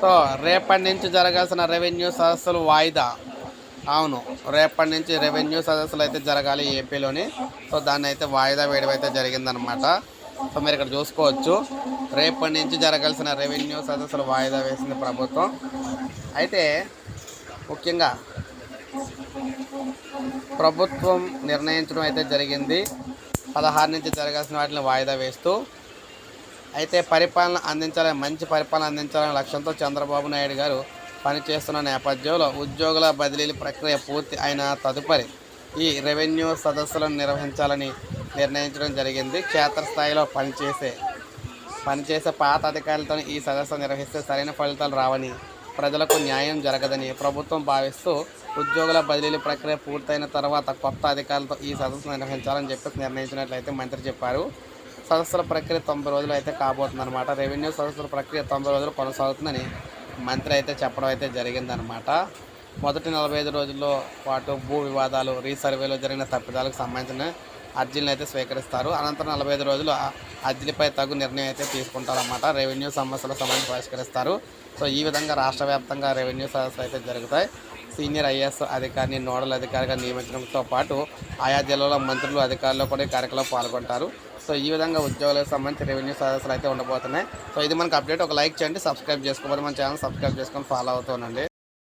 So రేపటి నుంచి జరగాల్సిన రెవెన్యూ సదస్సులు వాయిదా. అవును రేపటి నుంచి రెవెన్యూ సదస్సులు అయితే జరగాలి ఏపీలోని. సో దాన్ని అయితే వాయిదా వేయడం అయితే జరిగిందనమాట సో మీరు ఇక్కడ చూసుకోవచ్చు. రేపటి నుంచి జరగాల్సిన రెవెన్యూ సదస్సులు వాయిదా వేసింది ప్రభుత్వం. అయితే ముఖ్యంగా ప్రభుత్వం నిర్ణయించడం అయితే జరిగింది. పదహారు నుంచి జరగాల్సిన వాటిని వాయిదా వేస్తూ అయితే పరిపాలన అందించాలని మంచి పరిపాలన అందించాలనే లక్ష్యంతో చంద్రబాబు నాయుడు గారు పనిచేస్తున్న నేపథ్యంలో ఉద్యోగుల బదిలీల ప్రక్రియ పూర్తి అయిన తదుపరి ఈ రెవెన్యూ సదస్సులను నిర్వహించాలని నిర్ణయించడం జరిగింది. క్షేత్రస్థాయిలో పనిచేసే పనిచేసే పాత అధికారులతో ఈ సదస్సు నిర్వహిస్తే సరైన ఫలితాలు రావని ప్రజలకు న్యాయం జరగదని ప్రభుత్వం భావిస్తూ ఉద్యోగుల బదిలీల ప్రక్రియ పూర్తయిన తర్వాత కొత్త అధికారులతో ఈ సదస్సు నిర్వహించాలని చెప్పి నిర్ణయించినట్లయితే మంత్రి చెప్పారు. సదస్సుల ప్రక్రియ తొంభై రోజులు అయితే కాబోతుందన్నమాట. రెవెన్యూ సదస్సుల ప్రక్రియ తొంభై రోజులు కొనసాగుతుందని మంత్రి అయితే చెప్పడం అయితే జరిగిందనమాట మొదటి నలభై ఐదు రోజుల్లో పాటు భూ వివాదాలు రీసర్వేలో జరిగిన తప్పిదాలకు సంబంధించిన అర్జీలను అయితే స్వీకరిస్తారు. అనంతరం నలభై ఐదు రోజులు అర్జీలపై తగు నిర్ణయం అయితే తీసుకుంటారన్నమాట. రెవెన్యూ సమస్యల సంబంధించి పరిష్కరిస్తారు. సో ఈ విధంగా రాష్ట్ర వ్యాప్తంగా రెవెన్యూ సదస్సులు అయితే జరుగుతాయి. సీనియర్ ఐఏఎస్ అధికారిని నోడల్ అధికారిగా నియమించడంతో పాటు ఆయా జిల్లాల మంత్రులు అధికారులు కూడా ఈ కార్యక్రమంలో పాల్గొంటారు. సో ఈ విధంగా ఉద్యోగులకు సంబంధించి రెవెన్యూ సదస్సులు అయితే ఉండబోతున్నాయి. సో ఇది మనకు అప్డేట్. ఒక లైక్ చేయండి సబ్స్క్రైబ్ చేసుకోవాలి మన ఛానల్ సబ్స్క్రైబ్ చేసుకొని ఫాలో అవుతానండి